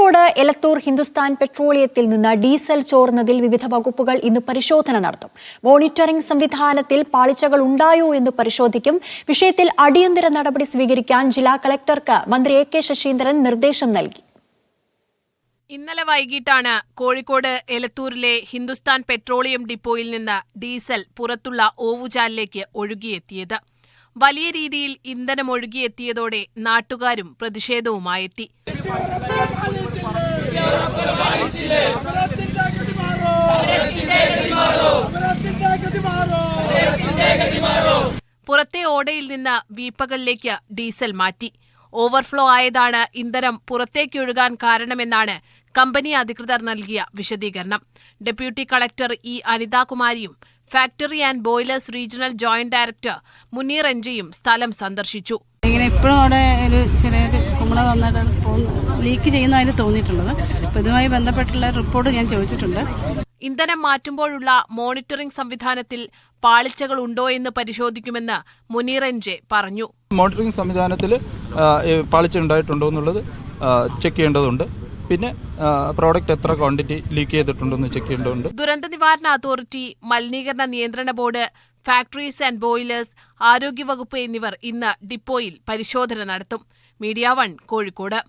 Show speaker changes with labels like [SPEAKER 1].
[SPEAKER 1] കോഴിക്കോട് എലത്തൂർ ഹിന്ദുസ്ഥാൻ പെട്രോളിയത്തിൽ നിന്ന് ഡീസൽ ചോർന്നതിൽ വിവിധ വകുപ്പുകൾ ഇന്ന് പരിശോധന നടത്തും. മോണിറ്ററിംഗ് സംവിധാനത്തിൽ പാളിച്ചകൾ ഉണ്ടായോ എന്ന് പരിശോധിക്കും. വിഷയത്തിൽ അടിയന്തര നടപടി സ്വീകരിക്കാൻ ജില്ലാ കളക്ടർക്ക് മന്ത്രി എ കെ ശശീന്ദ്രൻ നിർദ്ദേശം നൽകി.
[SPEAKER 2] ഇന്നലെ വൈകിട്ടാണ് കോഴിക്കോട് എലത്തൂരിലെ ഹിന്ദുസ്ഥാൻ പെട്രോളിയം ഡിപ്പോയിൽ നിന്ന് ഡീസൽ പുറത്തുള്ള ഓവുചാലിലേക്ക് ഒഴുകിയെത്തിയത്. വലിയ രീതിയിൽ ഇന്ധനം ഒഴുകിയെത്തിയതോടെ നാട്ടുകാരും പ്രതിഷേധവുമായെത്തി. പുറത്തെ ഓടയിൽ നിന്ന് വീപ്പകളിലേക്ക് ഡീസൽ മാറ്റി. ഓവർഫ്ലോ ആയതാണ് ഇന്ധനം പുറത്തേക്കൊഴുകാൻ കാരണമെന്നാണ് കമ്പനി അധികൃതർ നൽകിയ വിശദീകരണം. Deputy collector E അനിതാകുമാരിയും factory and boilers regional joint director Muneer എൻജയും സ്ഥലം സന്ദർശിച്ചു.
[SPEAKER 3] ഇപ്പോഴും അവിടെ ഒരു ചെറിയൊരു കുമ്പള വന്നിട്ട് ലീക്ക് ചെയ്യുന്നതായിട്ട് തോന്നിയിട്ടുള്ളത്. അപ്പോൾ ഇതുമായി ബന്ധപ്പെട്ടുള്ള റിപ്പോർട്ട് ഞാൻ ചോദിച്ചിട്ടുണ്ട്.
[SPEAKER 2] ഇന്ധനം മാറ്റുമ്പോഴുള്ള മോണിറ്ററിംഗ് സംവിധാനത്തിൽ പാളിച്ചകൾ ഉണ്ടോ എന്ന് പരിശോധിക്കുമെന്ന് മുനീർ എൻജെ പറഞ്ഞു.
[SPEAKER 4] മോണിറ്ററിംഗ് സംവിധാനത്തിൽ പാളിച്ച ഉണ്ടായിട്ടുണ്ടോ എന്നുള്ളത് ചെക്ക് ചെയ്യേണ്ടതുണ്ട്. പിന്നെ പ്രോഡക്റ്റ് എത്ര ക്വാണ്ടിറ്റി ലീക്ക് ചെയ്തിട്ടുണ്ടെന്ന് ചെക്ക് ചെയ്യേണ്ടതുണ്ട്.
[SPEAKER 2] ദുരന്ത നിവാരണ അതോറിറ്റി മലിനീകരണ നിയന്ത്രണ ബോർഡ് ഫാക്ടറീസ് ആൻഡ് ബോയിലേഴ്സ് ആരോഗ്യവകുപ്പ് എന്നിവർ ഇന്ന് ഡിപ്പോയിൽ പരിശോധന നടത്തും. Media one Kozhikode.